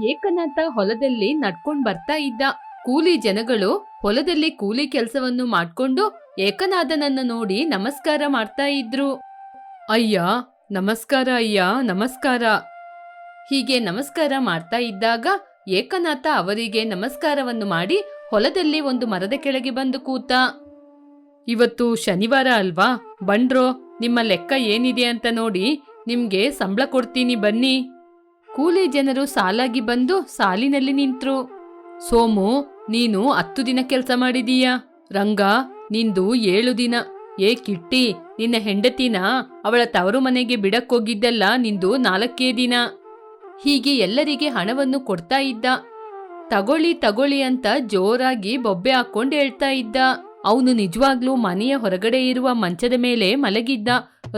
ಏಕನಾಥ ಹೊಲದಲ್ಲಿ ನಡ್ಕೊಂಡ್ ಬರ್ತಾ ಇದ್ದ ಕೂಲಿ ಜನಗಳು ಹೊಲದಲ್ಲಿ ಕೂಲಿ ಕೆಲಸವನ್ನು ಮಾಡ್ಕೊಂಡು ಏಕನಾಥನನ್ನ ನೋಡಿ ನಮಸ್ಕಾರ ಮಾಡ್ತಾ ಇದ್ರು. ಅಯ್ಯ, ನಮಸ್ಕಾರ ಅಯ್ಯ, ನಮಸ್ಕಾರ. ಹೀಗೆ ನಮಸ್ಕಾರ ಮಾಡ್ತಾ ಇದ್ದಾಗ ಏಕನಾಥ ಅವರಿಗೆ ನಮಸ್ಕಾರವನ್ನು ಮಾಡಿ ಹೊಲದಲ್ಲಿ ಒಂದು ಮರದ ಕೆಳಗೆ ಬಂದು ಕೂತ. ಇವತ್ತು ಶನಿವಾರ ಅಲ್ವಾ? ಬಂಡ್ರೋ, ನಿಮ್ಮ ಲೆಕ್ಕ ಏನಿದೆ ಅಂತ ನೋಡಿ ನಿಮ್ಗೆ ಸಂಬಳ ಕೊಡ್ತೀನಿ ಬನ್ನಿ. ಕೂಲಿ ಜನರು ಸಾಲಾಗಿ ಬಂದು ಸಾಲಿನಲ್ಲಿ ನಿಂತ್ರು. ಸೋಮು, ನೀನು ಹತ್ತು ದಿನ ಕೆಲಸ ಮಾಡಿದೀಯ. ರಂಗ, ನಿಂದು ಏಳು ದಿನ. ಏ ಕಿಟ್ಟಿ, ನಿನ್ನ ಹೆಂಡತಿನ ಅವಳ ತವರು ಮನೆಗೆ ಬಿಡಕ್ಕೋಗಿದ್ದೆಲ್ಲ ನಿಂದು ನಾಲ್ಕೇ ದಿನ. ಹೀಗೆ ಎಲ್ಲರಿಗೆ ಹಣವನ್ನು ಕೊಡ್ತಾ ಇದ್ದ. ತಗೊಳ್ಳಿ ತಗೊಳ್ಳಿ ಅಂತ ಜೋರಾಗಿ ಬೊಬ್ಬೆ ಹಾಕೊಂಡು ಹೇಳ್ತಾ ಇದ್ದ. ಅವನು ನಿಜವಾಗ್ಲೂ ಮನೆಯ ಹೊರಗಡೆ ಇರುವ ಮಂಚದ ಮೇಲೆ ಮಲಗಿದ್ದ.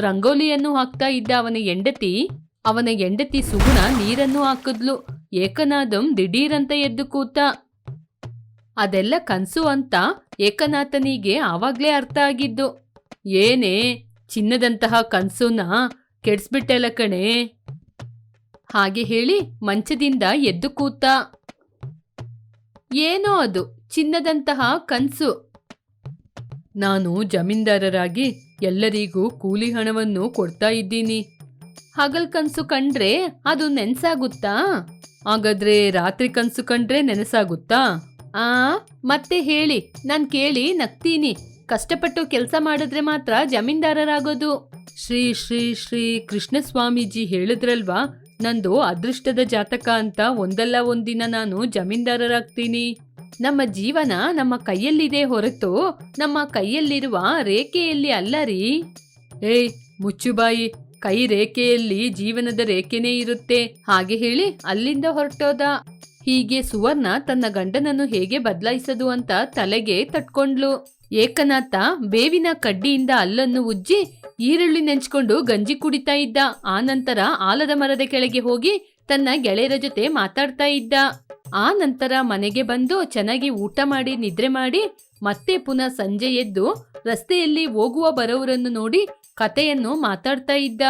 ರಂಗೋಲಿಯನ್ನು ಹಾಕ್ತಾ ಇದ್ದ ಅವನ ಹೆಂಡತಿ. ಅವನ ಹೆಂಡತಿ ಸುಗುಣ ನೀರನ್ನು ಹಾಕಿದ್ಲು. ಏಕನಾಥಂ ದಿಢೀರಂತ ಎದ್ದು ಕೂತ. ಅದೆಲ್ಲ ಕನ್ಸು ಅಂತ ಏಕನಾಥನಿಗೆ ಆವಾಗ್ಲೇ ಅರ್ಥ ಆಗಿದ್ದು. ಏನೇ, ಚಿನ್ನದಂತಹ ಕನ್ಸುನ ಕೆಡ್ಸ್ಬಿಟ್ಟೆಲ್ಲ ಕಣೆ. ಹಾಗೆ ಹೇಳಿ ಮಂಚದಿಂದ ಎದ್ದು ಕೂತ. ಏನೋ ಅದು, ಚಿನ್ನದಂತಹ ಕನ್ಸು. ನಾನು ಜಮೀನ್ದಾರರಾಗಿ ಎಲ್ಲರಿಗೂ ಕೂಲಿ ಹಣವನ್ನು ಕೊಡ್ತಾ ಇದ್ದೀನಿ. ಹಗಲ್ ಕನ್ಸು ಕಂಡ್ರೆ ಅದು ನೆನ್ಸಾಗುತ್ತಾ? ಹಾಗಾದ್ರೆ ರಾತ್ರಿ ಕನ್ಸು ಕಂಡ್ರೆ ನೆನಸಾಗುತ್ತಾ? ಆ, ಮತ್ತೆ ಹೇಳಿ, ನಾನ್ ಕೇಳಿ ನಗ್ತೀನಿ. ಕಷ್ಟಪಟ್ಟು ಕೆಲಸ ಮಾಡಿದ್ರೆ ಮಾತ್ರ ಜಮೀನ್ದಾರರಾಗೋದು. ಶ್ರೀ ಶ್ರೀ ಶ್ರೀ ಕೃಷ್ಣ ಸ್ವಾಮೀಜಿ ಹೇಳಿದ್ರಲ್ವಾ, ನಂದು ಅದೃಷ್ಟದ ಜಾತಕ ಅಂತ ಒಂದಲ್ಲ ಒಂದಿನ ನಾನು ಜಮೀನ್ದಾರರಾಗ್ತೀನಿ. ನಮ್ಮ ಜೀವನ ನಮ್ಮ ಕೈಯಲ್ಲಿದೆ ಹೊರತು ನಮ್ಮ ಕೈಯಲ್ಲಿರುವ ರೇಖೆಯಲ್ಲಿ ಅಲ್ಲ ರೀ. ಏಯ್, ಮುಚ್ಚುಬಾಯಿ ಕೈ ರೇಖೆಯಲ್ಲಿ ಜೀವನದ ರೇಖೆನೇ ಇರುತ್ತೆ. ಹಾಗೆ ಹೇಳಿ ಅಲ್ಲಿಂದ ಹೊರಟೋದ. ಹೀಗೆ ಸುವರ್ಣ ತನ್ನ ಗಂಡನನ್ನು ಹೇಗೆ ಬದಲಾಯಿಸದು ಅಂತ ತಲೆಗೆ ತಟ್ಕೊಂಡ್ಲು. ಏಕನಾಥ ಬೇವಿನ ಕಡ್ಡಿಯಿಂದ ಅಲ್ಲನ್ನು ಉಜ್ಜಿ ಈರುಳ್ಳಿ ನೆಂಚ್ಕೊಂಡು ಗಂಜಿ ಕುಡಿತಾ ಇದ್ದ. ಆ ನಂತರ ಆಲದ ಮರದ ಕೆಳಗೆ ಹೋಗಿ ತನ್ನ ಗೆಳೆಯರ ಜೊತೆ ಮಾತಾಡ್ತಾ ಇದ್ದ. ಆ ನಂತರ ಮನೆಗೆ ಬಂದು ಚೆನ್ನಾಗಿ ಊಟ ಮಾಡಿ, ನಿದ್ರೆ ಮಾಡಿ ಮತ್ತೆ ಪುನಃ ಸಂಜೆ ಎದ್ದು ರಸ್ತೆಯಲ್ಲಿ ಹೋಗುವ ಬರೋವರನ್ನು ನೋಡಿ ಕತೆಯನ್ನು ಮಾತಾಡ್ತಾ ಇದ್ದ.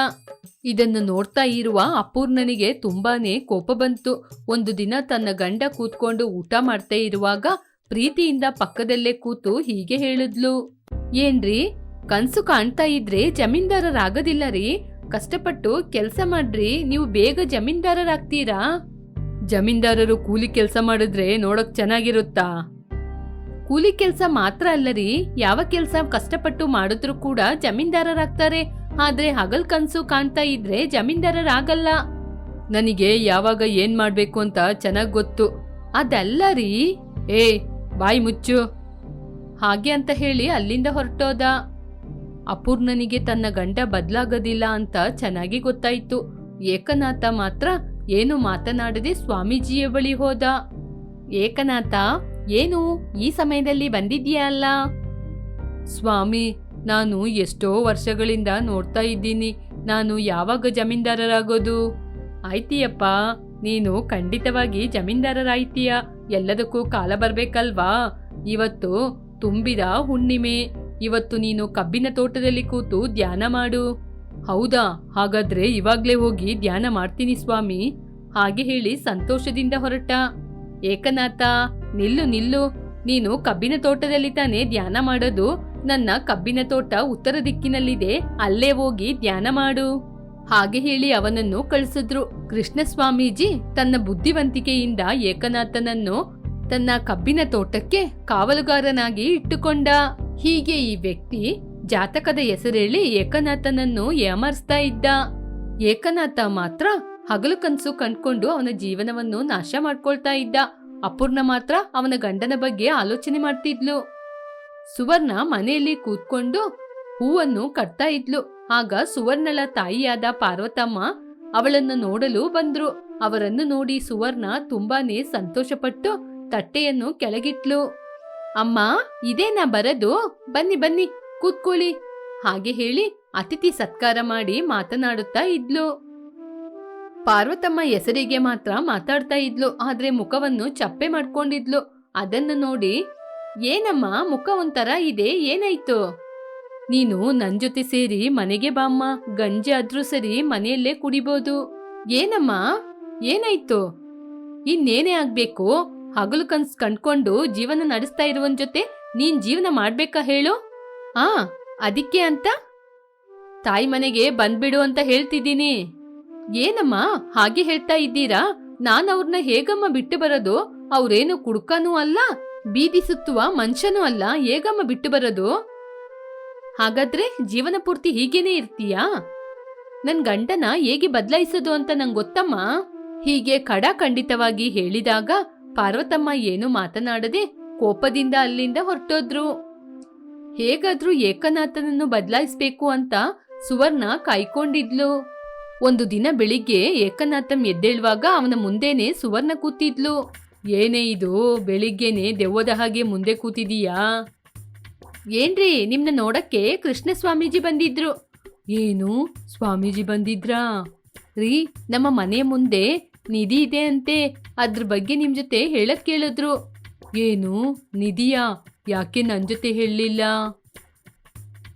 ಇದನ್ನು ನೋಡ್ತಾ ಇರುವ ಅಪೂರ್ಣನಿಗೆ ತುಂಬಾನೇ ಕೋಪ ಬಂತು. ಒಂದು ದಿನ ತನ್ನ ಗಂಡ ಕೂತ್ಕೊಂಡು ಊಟ ಮಾಡ್ತಾ ಇರುವಾಗ ಪ್ರೀತಿಯಿಂದ ಪಕ್ಕದಲ್ಲೇ ಕೂತು ಹೀಗೆ ಹೇಳಿದ್ಲು. ಏನ್ರಿ ಕನ್ಸು ಕಾಣ್ತಾ ಇದ್ರೆ ಜಮೀನ್ದಾರರಾಗೋದಿಲ್ಲ ರೀ? ಕಷ್ಟಪಟ್ಟು ಕೆಲಸ ಮಾಡ್ರಿ, ನೀವು ಬೇಗ ಜಮೀನ್ದಾರರಾಗ್ತೀರಾ? ಜಮೀನ್ದಾರರು ಕೂಲಿ ಕೆಲಸ ಮಾಡಿದ್ರೆ ನೋಡಕ್ ಚೆನ್ನಾಗಿರುತ್ತಾ? ಕೂಲಿ ಕೆಲಸ ಮಾತ್ರ ಅಲ್ಲ ರೀ ಯಾವ ಕೆಲಸ ಕಷ್ಟಪಟ್ಟು ಮಾಡಿದ್ರು ಕೂಡ ಜಮೀನ್ದಾರರಾಗ್ತಾರೆ. ಆದ್ರೆ ಹಗಲ್ ಕನ್ಸು ಕಾಣ್ತಾ ಇದ್ರೆ ಜಮೀನ್ದಾರರಾಗಲ್ಲ. ನನಗೆ ಯಾವಾಗ ಏನ್ ಮಾಡ್ಬೇಕು ಅಂತ ಚೆನ್ನಾಗ್ ಗೊತ್ತು. ಅದಲ್ಲ ರೀ. ಏ, ಬಾಯಿ ಮುಚ್ಚು. ಹಾಗೆ ಅಂತ ಹೇಳಿ ಅಲ್ಲಿಂದ ಹೊರಟೋದ. ಅಪೂರ್ಣನಿಗೆ ತನ್ನ ಗಂಡ ಬದಲಾಗೋದಿಲ್ಲ ಅಂತ ಚೆನ್ನಾಗಿ ಗೊತ್ತಾಯ್ತು. ಏಕನಾಥ ಮಾತ್ರ ಏನು ಮಾತನಾಡದೆ ಸ್ವಾಮೀಜಿಯ ಬಳಿ ಹೋದ. ಏಕನಾಥ ಏನು ಈ ಸಮಯದಲ್ಲಿ ಬಂದಿದ್ಯಾ ಅಲ್ಲ? ಸ್ವಾಮಿ, ನಾನು ಎಷ್ಟೋ ವರ್ಷಗಳಿಂದ ನೋಡ್ತಾ ಇದ್ದೀನಿ. ನಾನು ಯಾವಾಗ ಜಮೀನ್ದಾರರಾಗೋದು? ಆಯ್ತೀಯಪ್ಪ, ನೀನು ಖಂಡಿತವಾಗಿ ಜಮೀನ್ದಾರರಾಯ್ತೀಯ? ಎಲ್ಲದಕ್ಕೂ ಕಾಲ ಬರ್ಬೇಕಲ್ವಾ? ಇವತ್ತು ತುಂಬಿದ ಹುಣ್ಣಿಮೆ. ಇವತ್ತು ನೀನು ಕಬ್ಬಿನ ತೋಟದಲ್ಲಿ ಕೂತು ಧ್ಯಾನ ಮಾಡು. ಹೌದಾ? ಹಾಗಾದ್ರೆ ಇವಾಗ್ಲೇ ಹೋಗಿ ಧ್ಯಾನ ಮಾಡ್ತೀನಿ ಸ್ವಾಮಿ. ಹಾಗೆ ಹೇಳಿ ಸಂತೋಷದಿಂದ ಹೊರಟ. ಏಕನಾಥ, ನಿಲ್ಲು ನಿಲ್ಲು. ನೀನು ಕಬ್ಬಿನ ತೋಟದಲ್ಲಿ ತಾನೇ ಧ್ಯಾನ ಮಾಡೋದು. ನನ್ನ ಕಬ್ಬಿನ ತೋಟ ಉತ್ತರ ದಿಕ್ಕಿನಲ್ಲಿದೆ. ಅಲ್ಲೇ ಹೋಗಿ ಧ್ಯಾನ ಮಾಡು. ಹಾಗೆ ಹೇಳಿ ಅವನನ್ನು ಕಳಿಸಿದ್ರು. ಕೃಷ್ಣ ಸ್ವಾಮೀಜಿ ತನ್ನ ಬುದ್ಧಿವಂತಿಕೆಯಿಂದ ಏಕನಾಥನನ್ನು ತನ್ನ ಕಬ್ಬಿನ ತೋಟಕ್ಕೆ ಕಾವಲುಗಾರನಾಗಿ ಇಟ್ಟುಕೊಂಡ. ಹೀಗೆ ಈ ವ್ಯಕ್ತಿ ಜಾತಕದ ಹೆಸರೇಳಿ ಏಕನಾಥನನ್ನು ಏಮರ್ಸ್ತಾ ಇದ್ದ. ಏಕನಾಥ ಮಾತ್ರ ಹಗಲು ಕನ್ಸು ಕಂಡ್ಕೊಂಡು ಅವನ ಜೀವನವನ್ನು ನಾಶ ಮಾಡ್ಕೊಳ್ತಾ ಇದ್ದ. ಅಪೂರ್ಣ ಮಾತ್ರ ಅವನ ಗಂಡನ ಬಗ್ಗೆ ಆಲೋಚನೆ ಮಾಡ್ತಿದ್ಲು. ಸುವರ್ಣ ಮನೆಯಲ್ಲಿ ಕೂತ್ಕೊಂಡು ಹೂವನ್ನು ಕಟ್ತಾ ಇದ್ಲು. ಆಗ ಸುವರ್ಣಳ ತಾಯಿಯಾದ ಪಾರ್ವತಮ್ಮ ಅವಳನ್ನು ನೋಡಲು ಬಂದ್ರು. ಅವರನ್ನು ನೋಡಿ ಸುವರ್ಣ ತುಂಬಾನೇ ಸಂತೋಷಪಟ್ಟು ತಟ್ಟೆಯನ್ನು ಕೆಳಗಿಟ್ಲು. ಅಮ್ಮ, ಇದೇನಾ ಬರದು? ಬನ್ನಿ ಬನ್ನಿ, ಕೂತ್ಕೊಳ್ಳಿ. ಹಾಗೆ ಹೇಳಿ ಅತಿಥಿ ಸತ್ಕಾರ ಮಾಡಿ ಮಾತನಾಡುತ್ತಾ ಇದ್ಲು. ಪಾರ್ವತಮ್ಮ ಹೆಸರಿಗೆ ಮಾತ್ರ ಮಾತಾಡ್ತಾ ಇದ್ಲು, ಆದ್ರೆ ಮುಖವನ್ನು ಚಪ್ಪೆ ಮಾಡ್ಕೊಂಡಿದ್ಲು. ಅದನ್ನು ನೋಡಿ, ಏನಮ್ಮ, ಮುಖ ಒಂಥರ ಇದೆ, ಏನಾಯ್ತು? ನೀನು ನನ್ ಜೊತೆ ಸೇರಿ ಮನೆಗೆ ಬಾಮ್ಮ ಗಂಜಿ ಆದ್ರೂ ಸರಿ ಮನೆಯಲ್ಲೇ ಕುಡಿಬೋದು. ಏನಮ್ಮ, ಏನಾಯ್ತು? ಇನ್ನೇನೇ ಆಗ್ಬೇಕು, ಹಗಲು ಕನ್ಸ್ ಕಂಡ್ಕೊಂಡು ಜೀವನ ನಡೆಸ್ತಾ ಇರುವನ್ ಜೊತೆ ನೀನ್ ಜೀವನ ಮಾಡ್ಬೇಕಾ ಹೇಳು? ಆ, ಅದಕ್ಕೆ ಅಂತ? ತಾಯಿ ಮನೆಗೆ ಬಂದ್ಬಿಡು ಅಂತ ಹೇಳ್ತಿದ್ದೀನಿ. ಏನಮ್ಮ, ಹಾಗೆ ಹೇಳ್ತಾ ಇದ್ದೀರಾ? ನಾನ್ ಅವ್ರನ್ನ ಹೇಗಮ್ಮ ಬಿಟ್ಟು ಬರೋದು? ಅವ್ರೇನು ಕುಡ್ಕನೂ ಅಲ್ಲ, ಬೀದಿ ಸುತ್ತುವ ಮನುಷ್ಯನೂ ಅಲ್ಲ, ಹೇಗಮ್ಮ ಬಿಟ್ಟು ಬರೋದು? ಹಾಗಾದ್ರೆ ಜೀವನ ಪೂರ್ತಿ ಹೀಗೇನೆ ಇರ್ತೀಯಾ? ನನ್ ಗಂಡನ ಹೇಗೆ ಬದಲಾಯಿಸೋದು ಅಂತ ನಂಗೆ ಗೊತ್ತಮ್ಮ. ಹೀಗೆ ಖಡಾಖಂಡಿತವಾಗಿ ಹೇಳಿದಾಗ ಪಾರ್ವತಮ್ಮ ಏನು ಮಾತನಾಡದೆ ಕೋಪದಿಂದ ಅಲ್ಲಿಂದ ಹೊರಟೋದ್ರು. ಹೇಗಾದ್ರೂ ಏಕನಾಥನನ್ನು ಬದಲಾಯಿಸ್ಬೇಕು ಅಂತ ಸುವರ್ಣ ಕಾಯ್ಕೊಂಡಿದ್ಲು. ಒಂದು ದಿನ ಬೆಳಿಗ್ಗೆ ಏಕನಾಥಂ ಎದ್ದೇಳುವಾಗ ಅವನ ಮುಂದೆನೆ ಸುವರ್ಣ ಕೂತಿದ್ಲು. ಏನೇ ಇದು? ಬೆಳಿಗ್ಗೆನೆ ದೆವ್ವದ ಹಾಗೆ ಮುಂದೆ ಕೂತಿದೀಯಾ? ಏನ್ರಿ, ನಿಮ್ನ ನೋಡಕ್ಕೆ ಕೃಷ್ಣ ಸ್ವಾಮೀಜಿ ಬಂದಿದ್ರು. ಏನು? ಸ್ವಾಮೀಜಿ ಬಂದಿದ್ರಾ? ರೀ, ನಮ್ಮ ಮನೆ ಮುಂದೆ ನಿಧಿ ಇದೆ ಅಂತೆ. ಅದ್ರ ಬಗ್ಗೆ ನಿಮ್ ಜೊತೆ ಹೇಳಕ್ ಕೇಳಿದ್ರು. ಏನು? ನಿಧಿಯಾ? ಯಾಕೆ ನನ್ನ ಜೊತೆ ಹೇಳಲಿಲ್ಲ?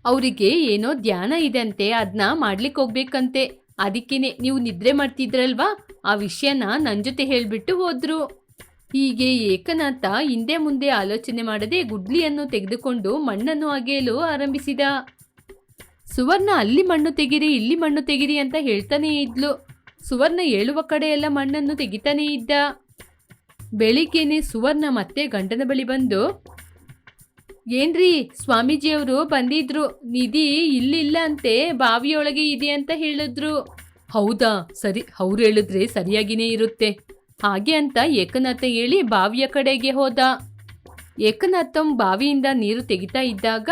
ಅವರಿಗೆ ಏನೋ ಧ್ಯಾನ ಇದೆ ಅಂತೆ ಅದನ್ನ ಮಾಡ್ಲಿಕ್ಕೆ ಹೋಗ್ಬೇಕಂತೆ. ಅದಕ್ಕೇನೆ ನೀವು ನಿದ್ರೆ ಮಾಡ್ತಿದ್ರಲ್ವಾ? ಆ ವಿಷಯನ ನನ್ನ ಜೊತೆ ಹೇಳಿಬಿಟ್ಟು ಹೋದ್ರು. ಹೀಗೆ ಏಕನಾಥ ಹಿಂದೆ ಮುಂದೆ ಆಲೋಚನೆ ಮಾಡದೆ ಗುಡ್ಲಿಯನ್ನು ತೆಗೆದುಕೊಂಡು ಮಣ್ಣನ್ನು ಅಗೆಯಲು ಆರಂಭಿಸಿದ. ಸುವರ್ಣ ಅಲ್ಲಿ ಮಣ್ಣು ತೆಗಿರಿ ಇಲ್ಲಿ ಮಣ್ಣು ತೆಗಿರಿ ಅಂತ ಹೇಳ್ತಾನೇ ಇದ್ಲು. ಸುವರ್ಣ ಹೇಳುವ ಕಡೆಯೆಲ್ಲ ಮಣ್ಣನ್ನು ತೆಗಿತಾನೇ ಇದ್ದ. ಬೆಳಿಗ್ಗೆನೆ ಸುವರ್ಣ ಮತ್ತೆ ಗಂಡನ ಬಳಿ ಬಂದು ಏನ್ರಿ ಸ್ವಾಮೀಜಿಯವರು ಬಂದಿದ್ರು, ನಿಧಿ ಇಲ್ಲಿಲ್ಲ ಅಂತೆ ಬಾವಿಯೊಳಗೆ ಇದೆ ಅಂತ ಹೇಳಿದ್ರು. ಹೌದಾ, ಸರಿ, ಅವ್ರು ಹೇಳಿದ್ರೆ ಸರಿಯಾಗಿನೇ ಇರುತ್ತೆ. ಹಾಗೆ ಅಂತ ಏಕನಾಥ ಹೇಳಿ ಬಾವಿಯ ಕಡೆಗೆ ಹೋದ. ಏಕನಾಥಂ ಬಾವಿಯಿಂದ ನೀರು ತೆಗಿತಾ ಇದ್ದಾಗ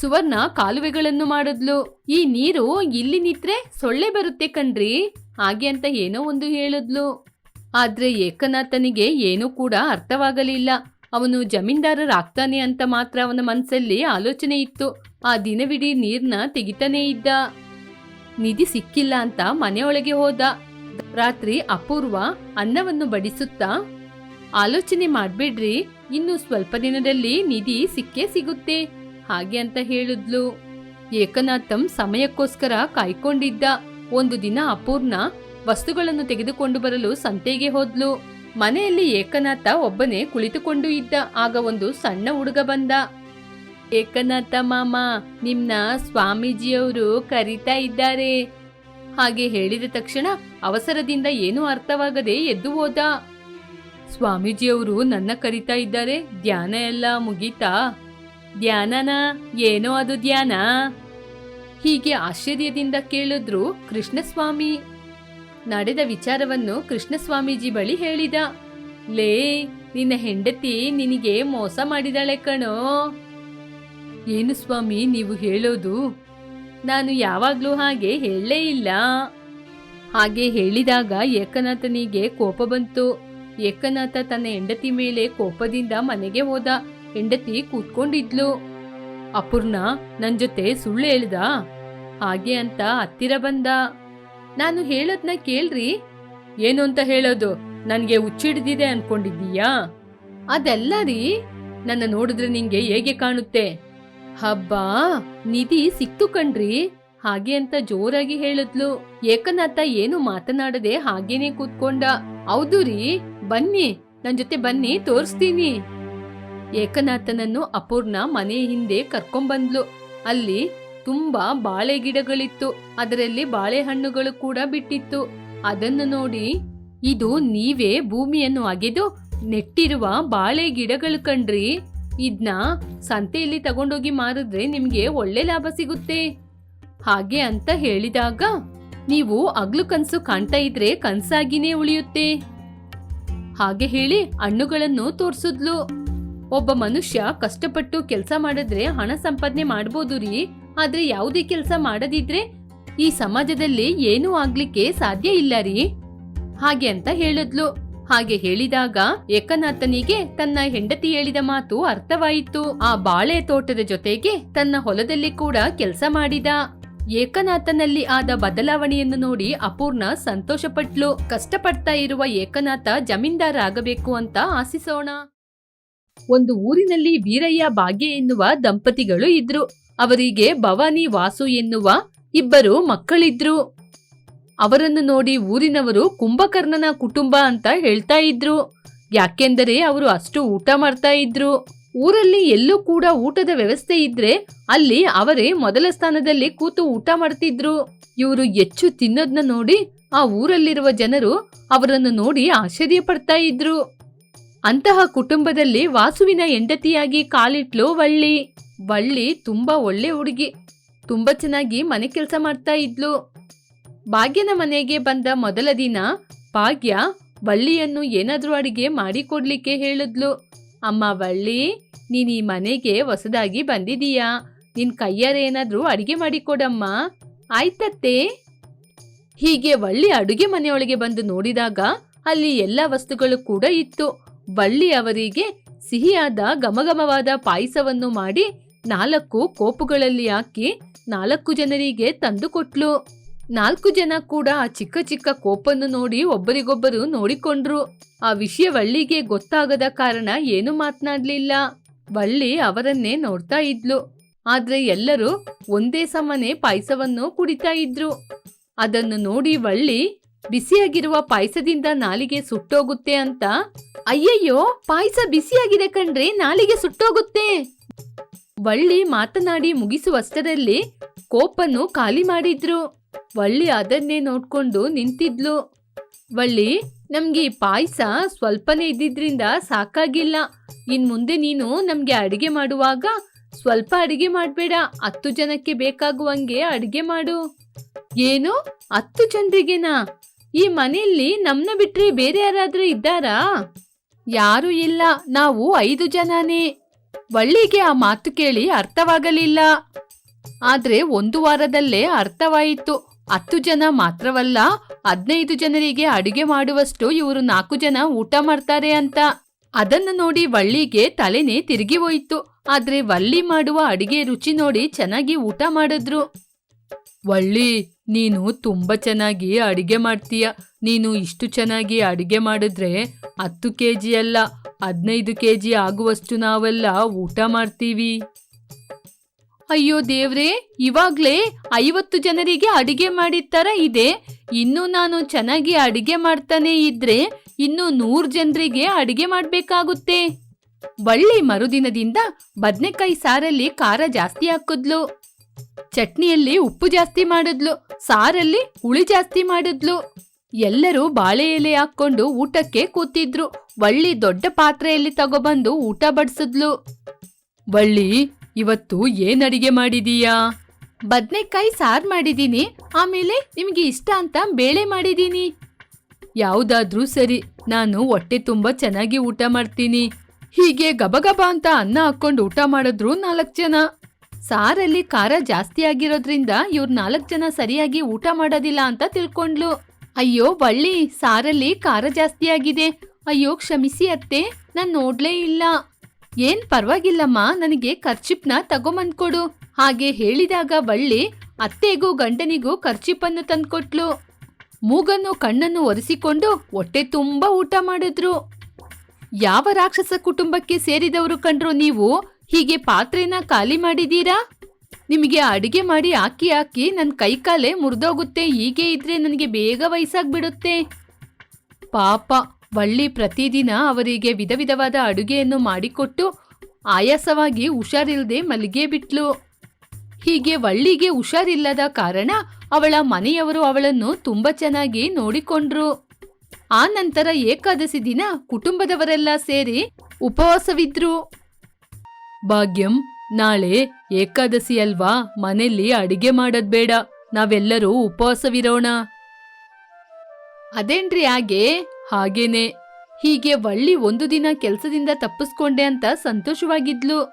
ಸುವರ್ಣ ಕಾಲುವೆಗಳನ್ನು ಮಾಡಿದ್ಲು. ಈ ನೀರು ಇಲ್ಲಿ ನಿತ್ರೆ ಸೊಳ್ಳೆ ಬರುತ್ತೆ ಕಣ್ರಿ, ಹಾಗೆ ಅಂತ ಏನೋ ಒಂದು ಹೇಳಿದ್ಲು. ಆದ್ರೆ ಏಕನಾಥನಿಗೆ ಏನೂ ಕೂಡ ಅರ್ಥವಾಗಲಿಲ್ಲ. ಅವನು ಜಮೀನ್ದಾರರಾಗ್ತಾನೆ ಅಂತ ಮಾತ್ರ ಅವನ ಮನಸ್ಸಲ್ಲಿ ಆಲೋಚನೆ ಇತ್ತು. ಆ ದಿನವಿಡೀ ನೀರ್ನ ತೆಗಿತಾನೇ ಇದ್ದ. ನಿಧಿ ಸಿಕ್ಕಿಲ್ಲ ಅಂತ ಮನೆಯೊಳಗೆ ಹೋದ. ರಾತ್ರಿ ಅಪೂರ್ವ ಅನ್ನವನ್ನು ಬಡಿಸುತ್ತಾ, ಆಲೋಚನೆ ಮಾಡ್ಬೇಡ್ರಿ, ಇನ್ನು ಸ್ವಲ್ಪ ದಿನದಲ್ಲಿ ನಿಧಿ ಸಿಕ್ಕೇ ಸಿಗುತ್ತೆ, ಹಾಗೆ ಅಂತ ಹೇಳಿದ್ಲು. ಏಕನಾಥಂ ಸಮಯಕ್ಕೋಸ್ಕರ ಕಾಯ್ಕೊಂಡಿದ್ದ. ಒಂದು ದಿನ ಅಪೂರ್ಣ ವಸ್ತುಗಳನ್ನು ತೆಗೆದುಕೊಂಡು ಬರಲು ಸಂತೆಗೆ ಹೋದ್ಲು. ಮನೆಯಲ್ಲಿ ಏಕನಾಥ ಒಬ್ಬನೇ ಕುಳಿತುಕೊಂಡು ಇದ್ದ. ಆಗ ಒಂದು ಸಣ್ಣ ಹುಡುಗ ಬಂದ. ಏಕನಾಥ ಮಾಮ, ನಿಮ್ನ ಸ್ವಾಮೀಜಿಯವರು ಕರೀತಾ ಇದ್ದಾರೆ. ಹಾಗೆ ಹೇಳಿದ ತಕ್ಷಣ ಅವಸರದಿಂದ ಏನೂ ಅರ್ಥವಾಗದೆ ಎದ್ದು ಹೋದ. ಸ್ವಾಮೀಜಿಯವರು ನನ್ನ ಕರೀತಾ ಇದ್ದಾರೆ. ಧ್ಯಾನ ಎಲ್ಲ ಮುಗೀತಾ? ಧ್ಯಾನನ? ಏನೋ ಅದು ಧ್ಯಾನ? ಹೀಗೆ ಆಶ್ಚರ್ಯದಿಂದ ಕೇಳಿದ್ರು ಕೃಷ್ಣಸ್ವಾಮಿ. ನಡೆದ ವಿಚಾರವನ್ನು ಕೃಷ್ಣಸ್ವಾಮೀಜಿ ಬಳಿ ಹೇಳಿದ. ಲೇ, ನಿನ್ನ ಹೆಂಡತಿ ನಿನಗೆ ಮೋಸ ಮಾಡಿದಾಳೆ ಕಣೋ. ಏನು ಸ್ವಾಮಿ, ನೀವು ಹೇಳೋದು? ನಾನು ಯಾವಾಗ್ಲೂ ಹಾಗೆ ಹೇಳಲೇ ಇಲ್ಲ. ಹಾಗೆ ಹೇಳಿದಾಗ ಏಕನಾಥನಿಗೆ ಕೋಪ ಬಂತು. ಏಕನಾಥ ತನ್ನ ಹೆಂಡತಿ ಮೇಲೆ ಕೋಪದಿಂದ ಮನೆಗೆ ಹೋದ. ಹೆಂಡತಿ ಕೂತ್ಕೊಂಡಿದ್ಲು. ಅಪೂರ್ಣ ನನ್ನ ಜೊತೆ ಸುಳ್ಳು ಹೇಳ್ದ? ಹಾಗೆ ಅಂತ ಹತ್ತಿರ ಬಂದ. ನಾನು ಹೇಳೋದ್ನ ಕೇಳ್ರಿ. ಏನು ಅಂತ ಹೇಳೋದು? ನನ್ಗೆ ಹುಚ್ಚಿಡ್ದಿದೆ ಅನ್ಕೊಂಡಿದ್ದೀಯಾ? ಅದೆಲ್ಲ ರೀ, ನನ್ನ ನೋಡಿದ್ರೆ ನಿಂಗೆ ಹೇಗೆ ಕಾಣುತ್ತೆ? ಹಬ್ಬ, ನಿಧಿ ಸಿಕ್ತು ಕಣ್ರಿ. ಹಾಗೆ ಅಂತ ಜೋರಾಗಿ ಹೇಳಿದ್ಲು. ಏಕನಾಥ ಏನು ಮಾತನಾಡದೆ ಹಾಗೇನೆ ಕೂತ್ಕೊಂಡ. ಹೌದು ರೀ, ಬನ್ನಿ, ನನ್ ಜೊತೆ ಬನ್ನಿ, ತೋರಿಸ್ತೀನಿ. ಏಕನಾಥನನ್ನು ಅಪೂರ್ಣ ಮನೆ ಹಿಂದೆ ಕರ್ಕೊಂಬಂದ್ಲು. ಅಲ್ಲಿ ತುಂಬಾ ಬಾಳೆ ಗಿಡಗಳಿತ್ತು. ಅದರಲ್ಲಿ ಬಾಳೆಹಣ್ಣುಗಳು ಕೂಡ ಬಿಟ್ಟಿತ್ತು. ಅದನ್ನು ನೋಡಿ, ಇದು ನೀವೇ ಭೂಮಿಯನ್ನು ಅಗೆದು ನೆಟ್ಟಿರುವ ಬಾಳೆ ಗಿಡಗಳು ಕಣ್ರಿ. ಇದನ್ನ ಸಂತೆಯಲ್ಲಿ ತಗೊಂಡೋಗಿ ಮಾರಿದ್ರೆ ನಿಮ್ಗೆ ಒಳ್ಳೆ ಲಾಭ ಸಿಗುತ್ತೆ. ಹಾಗೆ ಅಂತ ಹೇಳಿದಾಗ, ನೀವು ಅಗ್ಲು ಕನ್ಸು ಕಾಣ್ತಾ ಇದ್ರೆ ಕನ್ಸಾಗಿನೇ ಉಳಿಯುತ್ತೆ. ಹಾಗೆ ಹೇಳಿ ಹಣ್ಣುಗಳನ್ನು ತೋರಿಸಿದ್ಲು. ಒಬ್ಬ ಮನುಷ್ಯ ಕಷ್ಟಪಟ್ಟು ಕೆಲಸ ಮಾಡಿದ್ರೆ ಹಣ ಸಂಪಾದನೆ ಮಾಡ್ಬೋದು ರೀ. ಆದ್ರೆ ಯಾವುದೇ ಕೆಲಸ ಮಾಡದಿದ್ರೆ ಈ ಸಮಾಜದಲ್ಲಿ ಏನೂ ಆಗ್ಲಿಕ್ಕೆ ಸಾಧ್ಯ ಇಲ್ಲ ರೀ. ಹಾಗೆ ಅಂತ ಹೇಳಿದ್ಲು. ಹಾಗೆ ಹೇಳಿದಾಗ ಏಕನಾಥನಿಗೆ ತನ್ನ ಹೆಂಡತಿ ಹೇಳಿದ ಮಾತು ಅರ್ಥವಾಯಿತು. ಆ ಬಾಳೆ ತೋಟದ ಜೊತೆಗೆ ತನ್ನ ಹೊಲದಲ್ಲಿ ಕೂಡ ಕೆಲಸ ಮಾಡಿದ. ಏಕನಾಥನಲ್ಲಿ ಆದ ಬದಲಾವಣೆಯನ್ನು ನೋಡಿ ಅಪೂರ್ಣ ಸಂತೋಷಪಟ್ಲು. ಕಷ್ಟಪಡ್ತಾ ಇರುವ ಏಕನಾಥ ಜಮೀನ್ದಾರ ಆಗಬೇಕು ಅಂತ ಆಸಿಸೋಣ. ಒಂದು ಊರಿನಲ್ಲಿ ವೀರಯ್ಯ ಭಾಗ್ಯ ಎನ್ನುವ ದಂಪತಿಗಳು ಇದ್ರು. ಅವರಿಗೆ ಭವಾನಿ ವಾಸು ಎನ್ನುವ ಇಬ್ಬರು ಮಕ್ಕಳಿದ್ರು. ಅವರನ್ನು ನೋಡಿ ಊರಿನವರು ಕುಂಭಕರ್ಣನ ಕುಟುಂಬ ಅಂತ ಹೇಳ್ತಾ ಇದ್ರು. ಯಾಕೆಂದರೆ ಅವರು ಅಷ್ಟು ಊಟ ಮಾಡ್ತಾ ಇದ್ರು. ಊರಲ್ಲಿ ಎಲ್ಲೂ ಕೂಡ ಊಟದ ವ್ಯವಸ್ಥೆ ಇದ್ರೆ ಅಲ್ಲಿ ಅವರೇ ಮೊದಲ ಸ್ಥಾನದಲ್ಲಿ ಕೂತು ಊಟ ಮಾಡ್ತಿದ್ರು. ಇವರು ಹೆಚ್ಚು ತಿನ್ನೋದ್ನ ನೋಡಿ ಆ ಊರಲ್ಲಿರುವ ಜನರು ಅವರನ್ನು ನೋಡಿ ಆಶ್ಚರ್ಯ ಪಡ್ತಾ ಇದ್ರು. ಅಂತಹ ಕುಟುಂಬದಲ್ಲಿ ವಾಸುವಿನ ಹೆಂಡತಿಯಾಗಿ ಕಾಲಿಟ್ಲು ವಳ್ಳಿ. ವಳ್ಳಿ ತುಂಬಾ ಒಳ್ಳೆ ಹುಡುಗಿ. ತುಂಬಾ ಚೆನ್ನಾಗಿ ಮನೆ ಕೆಲಸ ಮಾಡ್ತಾ ಇದ್ಲು. ಭಾಗ್ಯನ ಮನೆಗೆ ಬಂದ ಮೊದಲ ದಿನ ಭಾಗ್ಯ ವಳ್ಳಿಯನ್ನು ಏನಾದರೂ ಅಡಿಗೆ ಮಾಡಿಕೊಡ್ಲಿಕ್ಕೆ ಹೇಳಿದ್ಲು. ಅಮ್ಮ ವಳ್ಳಿ, ನೀನು ಈ ಮನೆಗೆ ಹೊಸದಾಗಿ ಬಂದಿದೀಯಾ? ನಿನ್ ಕೈಯಾರೆ ಏನಾದ್ರೂ ಅಡಿಗೆ ಮಾಡಿಕೊಡಮ್ಮ ಆಯ್ತತ್ತೆ. ಹೀಗೆ ವಳ್ಳಿ ಅಡುಗೆ ಮನೆಯೊಳಗೆ ಬಂದು ನೋಡಿದಾಗ ಅಲ್ಲಿ ಎಲ್ಲ ವಸ್ತುಗಳು ಕೂಡ ಇತ್ತು. ವಳ್ಳಿ ಅವರಿಗೆ ಸಿಹಿಯಾದ ಘಮಘಮವಾದ ಪಾಯಸವನ್ನು ಮಾಡಿ ನಾಲ್ಕು ಕೋಪುಗಳಲ್ಲಿ ಹಾಕಿ ನಾಲ್ಕು ಜನರಿಗೆ ತಂದು ಕೊಟ್ಲು. ನಾಲ್ಕು ಜನ ಕೂಡ ಆ ಚಿಕ್ಕ ಚಿಕ್ಕ ಕೋಪನ್ನು ನೋಡಿ ಒಬ್ಬರಿಗೊಬ್ಬರು ನೋಡಿಕೊಂಡ್ರು. ಆ ವಿಷಯ ವಳ್ಳಿಗೆ ಗೊತ್ತಾಗದ ಕಾರಣ ಏನು ಮಾತನಾಡ್ಲಿಲ್ಲ. ವಳ್ಳಿ ಅವರನ್ನೇ ನೋಡ್ತಾ ಇದ್ಲು. ಆದ್ರೆ ಎಲ್ಲರೂ ಒಂದೇ ಸಮನೆ ಪಾಯಸವನ್ನು ಕುಡಿತಾ ಇದ್ರು. ಅದನ್ನು ನೋಡಿ ವಳ್ಳಿ ಬಿಸಿಯಾಗಿರುವ ಪಾಯಸದಿಂದ ನಾಲಿಗೆ ಸುಟ್ಟೋಗುತ್ತೆ ಅಂತ? ಅಯ್ಯಯ್ಯೋ, ಪಾಯಸ ಬಿಸಿಯಾಗಿದೆ ಕಣ್ರಿ, ನಾಲಿಗೆ ಸುಟ್ಟೋಗುತ್ತೆ. ವಳ್ಳಿ ಮಾತನಾಡಿ ಮುಗಿಸುವಷ್ಟರಲ್ಲಿ ಕೋಪನ್ನು ಖಾಲಿ ಮಾಡಿದ್ರು. ವಳ್ಳಿ ಅದನ್ನೇ ನೋಡ್ಕೊಂಡು ನಿಂತಿದ್ಲು. ವಳ್ಳಿ, ನಮ್ಗೆ ಈ ಪಾಯಸ ಸ್ವಲ್ಪನೇ ಇದ್ದಿದ್ರಿಂದ ಸಾಕಾಗಿಲ್ಲ. ಇನ್ ಮುಂದೆ ನೀನು ನಮ್ಗೆ ಅಡಿಗೆ ಮಾಡುವಾಗ ಸ್ವಲ್ಪ ಅಡಿಗೆ ಮಾಡಬೇಡ. ಹತ್ತು ಜನಕ್ಕೆ ಬೇಕಾಗುವಂಗೆ ಅಡಿಗೆ ಮಾಡು. ಏನು? ಹತ್ತು ಜನರಿಗೆನಾ? ಈ ಮನೆಯಲ್ಲಿ ನಮ್ನ ಬಿಟ್ರೆ ಬೇರೆ ಯಾರಾದ್ರೂ ಇದ್ದಾರಾ? ಯಾರು ಇಲ್ಲ. ನಾವು ಐದು ಜನನೇ. ವಳ್ಳಿಗೆ ಆ ಮಾತು ಕೇಳಿ ಅರ್ಥವಾಗಲಿಲ್ಲ. ಆದ್ರೆ ಒಂದು ವಾರದಲ್ಲೇ ಅರ್ಥವಾಯಿತು. ಹತ್ತು ಜನ ಮಾತ್ರವಲ್ಲ, ಹದಿನೈದು ಜನರಿಗೆ ಅಡುಗೆ ಮಾಡುವಷ್ಟು ಇವರು ನಾಲ್ಕು ಜನ ಊಟ ಮಾಡ್ತಾರೆ ಅಂತ. ಅದನ್ನು ನೋಡಿ ವಳ್ಳಿಗೆ ತಲೆನೇ ತಿರುಗಿ ಹೋಯಿತು. ಆದ್ರೆ ವಳ್ಳಿ ಮಾಡುವ ಅಡಿಗೆ ರುಚಿ ನೋಡಿ ಚೆನ್ನಾಗಿ ಊಟ ಮಾಡಿದ್ರು. ವಳ್ಳಿ ನೀನು ತುಂಬ ಚೆನ್ನಾಗಿ ಅಡಿಗೆ ಮಾಡ್ತೀಯ. ನೀನು ಇಷ್ಟು ಚೆನ್ನಾಗಿ ಅಡಿಗೆ ಮಾಡಿದ್ರೆ ಹತ್ತು ಕೆ ಜಿ ಅಲ್ಲ, ಹದಿನೈದು ಕೆ ಜಿ ಆಗುವಷ್ಟು ನಾವೆಲ್ಲ ಊಟ ಮಾಡ್ತೀವಿ. ಅಯ್ಯೋ ದೇವ್ರೆ, ಇವಾಗ್ಲೇ ಐವತ್ತು ಜನರಿಗೆ ಅಡಿಗೆ ಮಾಡಿದ ತರ ಇದೆ. ಇನ್ನು ನಾನು ಚೆನ್ನಾಗಿ ಅಡಿಗೆ ಮಾಡ್ತಾನೆ ಇದ್ರೆ ಇನ್ನು ನೂರು ಜನರಿಗೆ ಅಡಿಗೆ ಮಾಡ್ಬೇಕಾಗುತ್ತೆ. ಬಳ್ಳಿ ಮರುದಿನದಿಂದ ಬದ್ನೆಕಾಯಿ ಸಾರಲ್ಲಿ ಖಾರ ಜಾಸ್ತಿ ಹಾಕಿದ್ಲು ಚಟ್ನಿಯಲ್ಲಿ ಉಪ್ಪು ಜಾಸ್ತಿ ಮಾಡಿದ್ಲು, ಸಾರಲ್ಲಿ ಹುಳಿ ಜಾಸ್ತಿ ಮಾಡಿದ್ಲು. ಎಲ್ಲರೂ ಬಾಳೆ ಎಲೆ ಹಾಕೊಂಡು ಊಟಕ್ಕೆ ಕೂತಿದ್ರು. ವಳ್ಳಿ ದೊಡ್ಡ ಪಾತ್ರೆಯಲ್ಲಿ ತಗೊಬಂದು ಊಟ ಬಡಿಸಿದ್ಲು. ವಳ್ಳಿ, ಇವತ್ತು ಏನ್ ಅಡಿಗೆ ಮಾಡಿದೀಯಾ? ಬದ್ನೆಕಾಯಿ ಸಾರ್ ಮಾಡಿದೀನಿ, ಆಮೇಲೆ ನಿಮ್ಗೆ ಇಷ್ಟ ಅಂತ ಬೇಳೆ ಮಾಡಿದೀನಿ. ಯಾವುದಾದ್ರೂ ಸರಿ, ನಾನು ಹೊಟ್ಟೆ ತುಂಬಾ ಚೆನ್ನಾಗಿ ಊಟ ಮಾಡ್ತೀನಿ. ಹೀಗೆ ಗಬಗಬ ಅಂತ ಅನ್ನ ಹಾಕೊಂಡು ಊಟ ಮಾಡಿದ್ರು ನಾಲ್ಕು ಜನ. ಸಾರಲ್ಲಿ ಖಾರ ಜಾಸ್ತಿ ಆಗಿರೋದ್ರಿಂದ ಇವ್ರ ನಾಲ್ಕು ಜನ ಸರಿಯಾಗಿ ಊಟ ಮಾಡೋದಿಲ್ಲ ಅಂತ ತಿಳ್ಕೊಂಡ್ಲು. ಅಯ್ಯೋ ಬಳ್ಳಿ, ಸಾರಲ್ಲಿ ಖಾರ ಜಾಸ್ತಿ ಆಗಿದೆ. ಅಯ್ಯೋ ಕ್ಷಮಿಸಿ ಅತ್ತೆ, ನಾನು ನೋಡ್ಲೇ ಇಲ್ಲ. ಏನ್ ಪರವಾಗಿಲ್ಲಮ್ಮ, ನನಗೆ ಖರ್ಚಿಪ್ನ ತಗೊಂಬಂದ್ಕೊಡು. ಹಾಗೆ ಹೇಳಿದಾಗ ಬಳ್ಳಿ ಅತ್ತೆಗೂ ಗಂಡನಿಗೂ ಖರ್ಚಿಪ್ಪನ್ನು ತಂದ್ಕೊಟ್ಲು. ಮೂಗನ್ನು ಕಣ್ಣನ್ನು ಒರೆಸಿಕೊಂಡು ಹೊಟ್ಟೆ ತುಂಬಾ ಊಟ ಮಾಡಿದ್ರು. ಯಾವ ರಾಕ್ಷಸ ಕುಟುಂಬಕ್ಕೆ ಸೇರಿದವರು ಕಂಡ್ರು ನೀವು? ಹೀಗೆ ಪಾತ್ರೆನ ಖಾಲಿ ಮಾಡಿದೀರಾ? ನಿಮಗೆ ಅಡಿಗೆ ಮಾಡಿ ಹಾಕಿ ಹಾಕಿ ನನ್ನ ಕೈಕಾಲೆ ಮುರಿದೋಗುತ್ತೆ. ಹೀಗೆ ಇದ್ರೆ ನನಗೆ ಬೇಗ ವಯಸ್ಸಾಗ್ಬಿಡುತ್ತೆ. ಪಾಪ ವಳ್ಳಿ ಪ್ರತಿದಿನ ಅವರಿಗೆ ವಿಧ ವಿಧವಾದ ಅಡುಗೆಯನ್ನು ಮಾಡಿಕೊಟ್ಟು ಆಯಾಸವಾಗಿ ಹುಷಾರಿಲ್ಲದೆ ಮಲ್ಲಿಗೆ ಬಿಟ್ಲು. ಹೀಗೆ ವಳ್ಳಿಗೆ ಹುಷಾರಿಲ್ಲದ ಕಾರಣ ಅವಳ ಮನೆಯವರು ಅವಳನ್ನು ತುಂಬಾ ಚೆನ್ನಾಗಿ ನೋಡಿಕೊಂಡ್ರು. ಆ ನಂತರ ಏಕಾದಶಿ ದಿನ ಕುಟುಂಬದವರೆಲ್ಲ ಸೇರಿ ಉಪವಾಸವಿದ್ರು. ಭಾಗ್ಯಂ, ನಾಳೆ ಏಕಾದಶಿ ಅಲ್ವಾ? ಮನೆಯಲ್ಲಿ ಅಡಿಗೆ ಮಾಡೋದ್ ಬೇಡ. ನಾವೆಲ್ಲರೂ ಉಪವಾಸವಿರೋಣ. ಅದೇನ್ರಿ ಹಾಗೆ? ಹಾಗೇನೆ. ಹೀಗೆ ವಳ್ಳಿ ಒಂದು ದಿನ ಕೆಲಸದಿಂದ ತಪ್ಪಿಸ್ಕೊಂಡೆ ಅಂತ ಸಂತೋಷವಾಗಿದ್ಲು.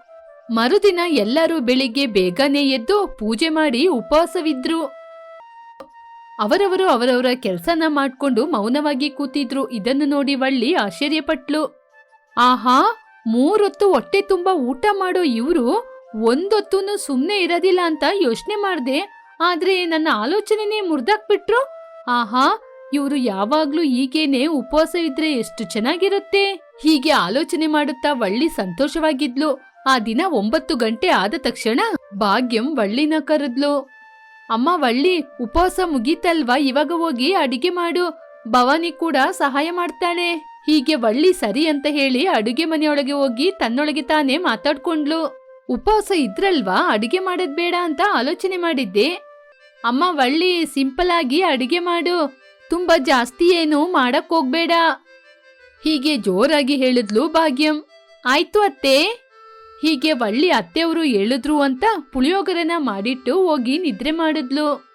ಮರುದಿನ ಎಲ್ಲರೂ ಬೆಳಿಗ್ಗೆ ಬೇಗನೆ ಎದ್ದು ಪೂಜೆ ಮಾಡಿ ಉಪವಾಸವಿದ್ರು. ಅವರವರು ಅವರವರ ಕೆಲಸನ ಮಾಡ್ಕೊಂಡು ಮೌನವಾಗಿ ಕೂತಿದ್ರು. ಇದನ್ನು ನೋಡಿ ವಳ್ಳಿ ಆಶ್ಚರ್ಯಪಟ್ಲು. ಆಹಾ! ಮೂರೊತ್ತು ಹೊಟ್ಟೆ ತುಂಬಾ ಊಟ ಮಾಡೋ ಇವ್ರು ಒಂದೊತ್ತು ಸುಮ್ನೆ ಇರೋದಿಲ್ಲ ಅಂತ ಯೋಚನೆ ಮಾಡ್ದೆ. ಆದ್ರೆ ನನ್ನ ಆಲೋಚನೆನೇ ಮುರ್ದಾಕ್ಬಿಟ್ರು. ಆಹಾ, ಇವರು ಯಾವಾಗ್ಲೂ ಹೀಗೇನೆ ಉಪವಾಸ ಇದ್ರೆ ಎಷ್ಟು ಚೆನ್ನಾಗಿರುತ್ತೆ. ಹೀಗೆ ಆಲೋಚನೆ ಮಾಡುತ್ತಾ ವಳ್ಳಿ ಸಂತೋಷವಾಗಿದ್ಲು. ಆ ದಿನ ಒಂಬತ್ತು ಗಂಟೆ ಆದ ತಕ್ಷಣ ಭಾಗ್ಯಂ ವಳ್ಳಿನ ಕರೆದ್ಲು. ಅಮ್ಮ ವಳ್ಳಿ, ಉಪವಾಸ ಮುಗೀತಲ್ವಾ? ಇವಾಗ ಹೋಗಿ ಅಡಿಗೆ ಮಾಡು. ಭವಾನಿ ಕೂಡ ಸಹಾಯ ಮಾಡ್ತಾಳೆ. ಹೀಗೆ ವಳ್ಳಿ ಸರಿ ಅಂತ ಹೇಳಿ ಅಡುಗೆ ಮನೆಯೊಳಗೆ ಹೋಗಿ ತನ್ನೊಳಗೆ ತಾನೇ ಮಾತಾಡ್ಕೊಂಡ್ಲು. ಉಪವಾಸ ಇದ್ರಲ್ವಾ? ಅಡುಗೆ ಮಾಡೋದ್ ಬೇಡ ಅಂತ ಆಲೋಚನೆ ಮಾಡಿದ್ದೆ. ಅಮ್ಮ ವಳ್ಳಿ ಸಿಂಪಲ್ ಆಗಿ ಅಡಿಗೆ ಮಾಡು. ತುಂಬಾ ಜಾಸ್ತಿ ಏನು ಮಾಡಕ್ ಹೋಗ್ಬೇಡ. ಹೀಗೆ ಜೋರಾಗಿ ಹೇಳಿದ್ಲು ಭಾಗ್ಯಂ. ಆಯ್ತು ಅತ್ತೆ. ಹೀಗೆ ವಳ್ಳಿ ಅತ್ತೆಯವರು ಹೇಳಿದ್ರು ಅಂತ ಪುಳಿಯೋಗರನ ಮಾಡಿಟ್ಟು ಹೋಗಿ ನಿದ್ರೆ ಮಾಡಿದ್ಲು.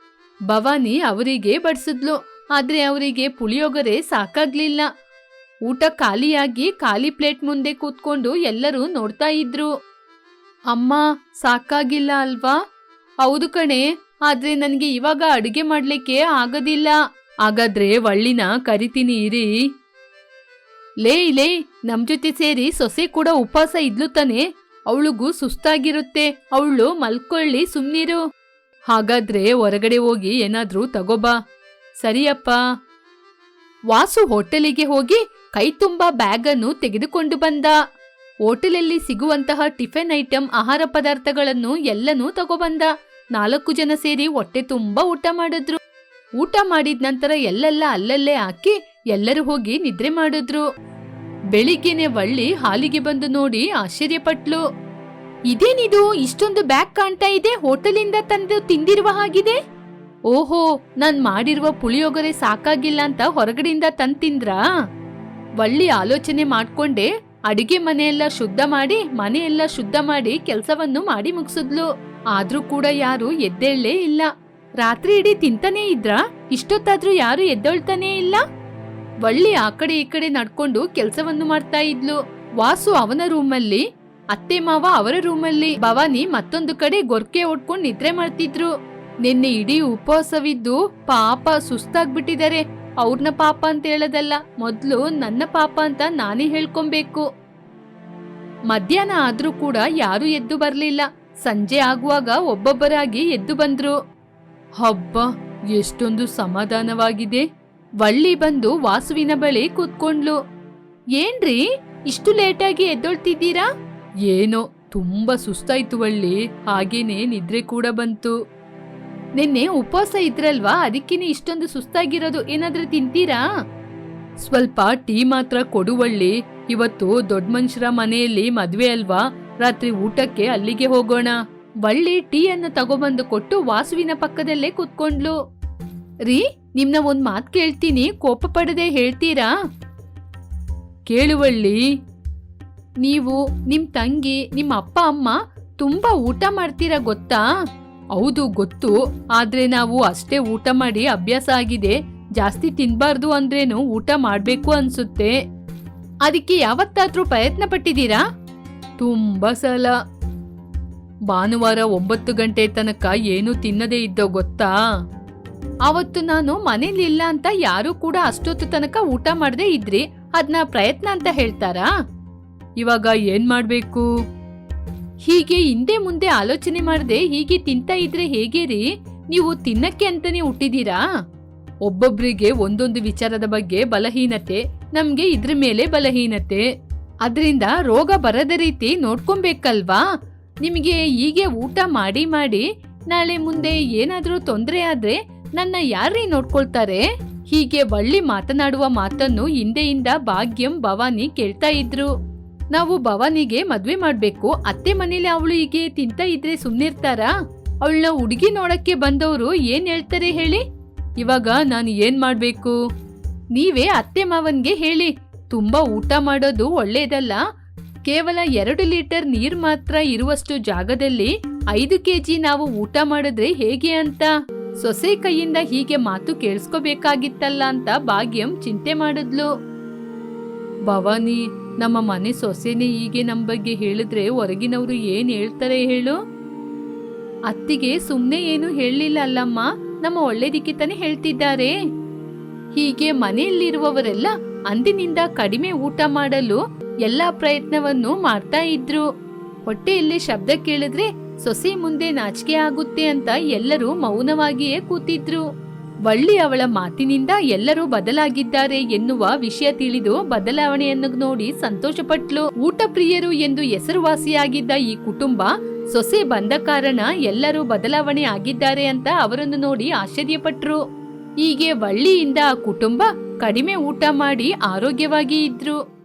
ಭವಾನಿ ಅವರಿಗೆ ಬಡಿಸಿದ್ಲು. ಆದ್ರೆ ಅವರಿಗೆ ಪುಳಿಯೋಗರೆ ಸಾಕಾಗ್ಲಿಲ್ಲ. ಊಟ ಖಾಲಿಯಾಗಿ ಖಾಲಿ ಪ್ಲೇಟ್ ಮುಂದೆ ಕೂತ್ಕೊಂಡು ಎಲ್ಲರೂ ನೋಡ್ತಾ ಇದ್ರು. ಅಮ್ಮ, ಸಾಕಾಗಿಲ್ಲ ಅಲ್ವಾ? ಹೌದು ಕಣೆ, ಆದ್ರೆ ನನ್ಗೆ ಇವಾಗ ಅಡುಗೆ ಮಾಡ್ಲಿಕ್ಕೆ ಆಗೋದಿಲ್ಲ. ಹಾಗಾದ್ರೆ ವಳ್ಳಿನ ಕರಿತೀನಿ, ಇರಿ. ಲೇ ಲೇ, ನಮ್ ಜೊತೆ ಸೇರಿ ಸೊಸೆ ಕೂಡ ಉಪವಾಸ ಇದ್ಲು ತಾನೆ. ಅವಳಿಗೂ ಸುಸ್ತಾಗಿರುತ್ತೆ. ಅವಳು ಮಲ್ಕೊಳ್ಳಿ, ಸುಮ್ನಿರು. ಹಾಗಾದ್ರೆ ಹೊರಗಡೆ ಹೋಗಿ ಏನಾದ್ರೂ ತಗೋಬಾ. ಸರಿಯಪ್ಪ. ವಾಸು ಹೋಟೆಲಿಗೆ ಹೋಗಿ ಕೈ ತುಂಬಾ ಬ್ಯಾಗ್ ಅನ್ನು ತೆಗೆದುಕೊಂಡು ಬಂದ. ಹೋಟೆಲಲ್ಲಿ ಸಿಗುವಂತಹ ಟಿಫಿನ್ ಐಟಂ, ಆಹಾರ ಪದಾರ್ಥಗಳನ್ನು ಎಲ್ಲನೂ ತಗೊಬಂದ. ನಾಲ್ಕು ಜನ ಸೇರಿ ಹೊಟ್ಟೆ ತುಂಬಾ ಊಟ ಮಾಡಿದ್ರು. ಊಟ ಮಾಡಿದ ನಂತರ ಎಲ್ಲೆಲ್ಲ ಅಲ್ಲಲ್ಲೇ ಹಾಕಿ ಎಲ್ಲರೂ ಹೋಗಿ ನಿದ್ರೆ ಮಾಡಿದ್ರು. ಬೆಳಿಗ್ಗೆನೆ ವಳ್ಳಿ ಹಾಲಿಗೆ ಬಂದು ನೋಡಿ ಆಶ್ಚರ್ಯಪಟ್ಲು. ಇದೇನಿದು? ಇಷ್ಟೊಂದು ಬ್ಯಾಗ್ ಕಾಣ್ತಾ ಇದೆ, ಹೋಟೆಲಿಂದ ತಂದು ತಿಂದಿರುವ ಹಾಗಿದೆ? ಓಹೋ, ನಾನ್ ಮಾಡಿರುವ ಪುಳಿಯೋಗರೆ ಸಾಕಾಗಿಲ್ಲ ಅಂತ ಹೊರಗಡೆಯಿಂದ ತಂದ್ ತಿಂದ್ರಾ? ವಳ್ಳಿ ಆಲೋಚನೆ ಮಾಡ್ಕೊಂಡೆ, ಅಡಿಗೆ ಮನೆಯೆಲ್ಲ ಶುದ್ಧ ಮಾಡಿ, ಮನೆಯೆಲ್ಲ ಶುದ್ಧ ಮಾಡಿ ಕೆಲಸವನ್ನು ಮಾಡಿ ಮುಗಿಸಿದ್ಲು. ಆದ್ರೂ ಕೂಡ ಯಾರು ಎದ್ದೇಳಲೇ ಇಲ್ಲ. ರಾತ್ರಿ ಇಡೀ ತಿಂತಾನೇ ಇದ್ರ? ಇಷ್ಟೊತ್ತಾದ್ರೂ ಯಾರು ಎದ್ದೇಳ್ತಾನೇ ಇಲ್ಲ? ಒಳ್ಳಿ ಆ ಕಡೆ ಈ ಕಡೆ ನಡ್ಕೊಂಡು ಕೆಲಸವನ್ನು ಮಾಡ್ತಾ ಇದ್ಲು. ವಾಸು ಅವನ ರೂಮಲ್ಲಿ, ಅತ್ತೆ ಮಾವ ಅವರ ರೂಮಲ್ಲಿ. ಭವಾನಿ ಮತ್ತೊಂದು ಕಡೆ ಗೊರ್ಕೆ ಹೊಡ್ಕೊಂಡು ನಿದ್ರೆ ಮಾಡ್ತಿದ್ರು. ನಿನ್ನೆ ಇಡೀ ಉಪವಾಸವಿದ್ದು ಪಾಪ ಸುಸ್ತಾಗ್ಬಿಟ್ಟಿದ್ದಾರೆ. ಅವ್ರನ್ನ ಪಾಪ ಅಂತ ಹೇಳೋದಲ್ಲ, ಮೊದಲು ನನ್ನ ಪಾಪ ಅಂತ ನಾನೇ ಹೇಳ್ಕೊಬೇಕು. ಮಧ್ಯಾಹ್ನ ಆದ್ರೂ ಕೂಡ ಯಾರು ಎದ್ದು ಬರಲಿಲ್ಲ. ಸಂಜೆ ಆಗುವಾಗ ಒಬ್ಬೊಬ್ಬರಾಗಿ ಎದ್ದು ಬಂದ್ರು. ಹಬ್ಬ, ಎಷ್ಟೊಂದು ಸಮಾಧಾನವಾಗಿದೆ. ವಳ್ಳಿ ಬಂದು ವಾಸುವಿನ ಬಳಿ ಕೂತ್ಕೊಂಡ್ಲು. ಏನ್ರಿ, ಇಷ್ಟು ಲೇಟಾಗಿ ಎದ್ದೊಳ್ತಿದ್ದೀರಾ? ಏನೋ, ತುಂಬಾ ಸುಸ್ತಾಯ್ತು ವಳ್ಳಿ. ಹಾಗೇನೆ ನಿದ್ರೆ ಕೂಡ ಬಂತು. ನಿನ್ನೆ ಉಪವಾಸ ಇದ್ರಲ್ವಾ? ಅದಕ್ಕೇನೆ ಇಷ್ಟೊಂದು ಸುಸ್ತಾಗಿರೋದು ಏನಾದ್ರೂ ತಿಂತೀರಾ? ಸ್ವಲ್ಪ ಟೀ ಮಾತ್ರ ಕೊಡುವಳ್ಳಿ ಇವತ್ತು ದೊಡ್ಡ ಮನುಷ್ಯರ ಮನೆಯಲ್ಲಿ ಮದ್ವೆ ಅಲ್ವಾ? ರಾತ್ರಿ ಊಟಕ್ಕೆ ಅಲ್ಲಿಗೆ ಹೋಗೋಣ. ಬಳ್ಳಿ ಟೀ ಅನ್ನು ತಗೊಬಂದು ಕೊಟ್ಟು ವಾಸುವಿನ ಪಕ್ಕದಲ್ಲೇ ಕುತ್ಕೊಂಡ್ಲು. ರೀ, ನಿಮ್ನ ಒಂದ್ ಮಾತ್ ಕೇಳ್ತೀನಿ. ಕೋಪ ಪಡದೆ ಹೇಳ್ತೀರಾ? ಕೇಳುವಳ್ಳಿ ನೀವು ನಿಮ್ ತಂಗಿ, ನಿಮ್ಮ ಅಪ್ಪ, ಅಮ್ಮ ತುಂಬಾ ಊಟ ಮಾಡ್ತೀರಾ ಗೊತ್ತಾ? ಹೌದು, ಗೊತ್ತು. ಆದ್ರೆ ನಾವು ಅಷ್ಟೇ ಊಟ ಮಾಡಿ ಅಭ್ಯಾಸ ಆಗಿದೆ. ಜಾಸ್ತಿ ತಿನ್ಬಾರ್ದು ಅಂದ್ರೇನು ಊಟ ಮಾಡ್ಬೇಕು ಅನ್ಸುತ್ತೆ. ಅದಕ್ಕೆ ಯಾವತ್ತಾದ್ರೂ ಪ್ರಯತ್ನ ಪಟ್ಟಿದ್ದೀರಾ? ತುಂಬಾ ಸಲ. ಭಾನುವಾರ ಒಂಬತ್ತು ಗಂಟೆ ತನಕ ಏನು ತಿನ್ನದೇ ಇದ್ದೋ ಗೊತ್ತಾ? ಅವತ್ತು ನಾನು ಮನೇಲಿಲ್ಲ ಅಂತ ಯಾರು ಕೂಡ ಅಷ್ಟೊತ್ತು ತನಕ ಊಟ ಮಾಡದೇ ಇದ್ರಿ. ಅದ್ನ ಪ್ರಯತ್ನ ಅಂತ ಹೇಳ್ತಾರಾ? ಇವಾಗ ಏನ್ ಮಾಡ್ಬೇಕು? ಹೀಗೆ ಹಿಂದೆ ಮುಂದೆ ಆಲೋಚನೆ ಮಾಡದೆ ಹೀಗೆ ತಿಂತ ಇದ್ರೆ ಹೇಗೆ ರೀ ನೀವು ತಿನ್ನಕ್ಕೆ ಅಂತಾನೆ ಹುಟ್ಟಿದೀರಾ ಒಬ್ಬೊಬ್ಬರಿಗೆ ಒಂದೊಂದು ವಿಚಾರದ ಬಗ್ಗೆ ಬಲಹೀನತೆ, ನಮ್ಗೆ ಇದ್ರ ಮೇಲೆ ಬಲಹೀನತೆ. ಅದರಿಂದ ರೋಗ ಬರದ ರೀತಿ ನೋಡ್ಕೊಬೇಕಲ್ವಾ? ನಿಮಗೆ ಹೀಗೆ ಊಟ ಮಾಡಿ ಮಾಡಿ ನಾಳೆ ಮುಂದೆ ಏನಾದರೂ ತೊಂದರೆ ಆದ್ರೆ ನನ್ನ ಯಾರೀ ನೋಡ್ಕೊಳ್ತಾರೆ? ಹೀಗೆ ಬಳ್ಳಿ ಮಾತನಾಡುವ ಮಾತನ್ನು ಹಿಂದೆಯಿಂದ ಭಾಗ್ಯಂ ಭವಾನಿ ಕೇಳ್ತಾ ಇದ್ರು. ನಾವು ಭವಾನಿಗೆ ಮದ್ವೆ ಮಾಡ್ಬೇಕು. ಅತ್ತೆ ಮನೇಲಿ ಅವಳು ಹೀಗೆ ತಿಂತ ಇದ್ರೆ ಸುಮ್ನಿರ್ತಾರಾ? ಅವಳನ್ನ ಹುಡುಗಿ ನೋಡಕ್ಕೆ ಬಂದವರು ಏನ್ ಹೇಳ್ತಾರೆ ಹೇಳಿ? ಇವಾಗ ನಾನು ಏನ್ ಮಾಡ್ಬೇಕು? ನೀವೇ ಅತ್ತೆ ಮಾವನ್ಗೆ ಹೇಳಿ. ತುಂಬಾ ಊಟ ಮಾಡೋದು ಒಳ್ಳೇದಲ್ಲ. ಕೇವಲ ಎರಡು ಲೀಟರ್ ನೀರ್ ಮಾತ್ರ ಇರುವಷ್ಟು ಜಾಗದಲ್ಲಿ ಐದು ಕೆಜಿ ನಾವು ಊಟ ಮಾಡಿದ್ರೆ ಹೇಗೆ ಅಂತ? ಸೊಸೆ ಕೈಯಿಂದ ಹೀಗೆ ಮಾತು ಕೇಳಿಸ್ಕೋಬೇಕಾಗಿತ್ತಲ್ಲ ಅಂತ ಭಾಗ್ಯಂ ಚಿಂತೆ ಮಾಡಿದ್ಲು. ಭವಾನಿ ನಮ್ಮ ಮನೆ ಸೊಸೆನೇ ಹೀಗೆ ನಮ್ಮ ಬಗ್ಗೆ ಹೇಳಿದ್ರೆ ಹೊರಗಿನವರು ಏನು ಹೇಳ್ತಾರೆ ಹೇಳು? ಅತ್ತಿಗೆ ಸುಮ್ಮನೆ ಏನು ಹೇಳಲಿಲ್ಲ ಅಲ್ಲಮ್ಮ, ನಮ್ಮ ಒಳ್ಳೇದಿಕ್ಕೆ ತಾನೇ ಹೇಳ್ತಿದ್ದಾರೆ. ಹೀಗೆ ಮನೆಯಲ್ಲಿರುವವರೆಲ್ಲ ಅಂದಿನಿಂದ ಕಡಿಮೆ ಊಟ ಮಾಡಲು ಎಲ್ಲಾ ಪ್ರಯತ್ನವನ್ನು ಮಾಡ್ತಾ ಇದ್ರು. ಹೊಟ್ಟೆಯಲ್ಲಿ ಶಬ್ದ ಕೇಳಿದ್ರೆ ಸೊಸೆ ಮುಂದೆ ನಾಚಿಕೆ ಆಗುತ್ತೆ ಅಂತ ಎಲ್ಲರೂ ಮೌನವಾಗಿಯೇ ಕೂತಿದ್ರು. ವಳ್ಳಿ ಅವಳ ಮಾತಿನಿಂದ ಎಲ್ಲರೂ ಬದಲಾಗಿದ್ದಾರೆ ಎನ್ನುವ ವಿಷಯ ತಿಳಿದು ಬದಲಾವಣೆಯನ್ನು ನೋಡಿ ಸಂತೋಷಪಟ್ಲು. ಊಟ ಪ್ರಿಯರು ಎಂದು ಹೆಸರುವಾಸಿಯಾಗಿದ್ದ ಈ ಕುಟುಂಬ ಸೊಸೆ ಬಂದ ಕಾರಣ ಎಲ್ಲರೂ ಬದಲಾವಣೆ ಆಗಿದ್ದಾರೆ ಅಂತ ಅವರನ್ನು ನೋಡಿ ಆಶ್ಚರ್ಯಪಟ್ರು. ಹೀಗೆ ವಳ್ಳಿಯಿಂದ ಆ ಕುಟುಂಬ ಕಡಿಮೆ ಊಟ ಮಾಡಿ ಆರೋಗ್ಯವಾಗಿ ಇದ್ರು.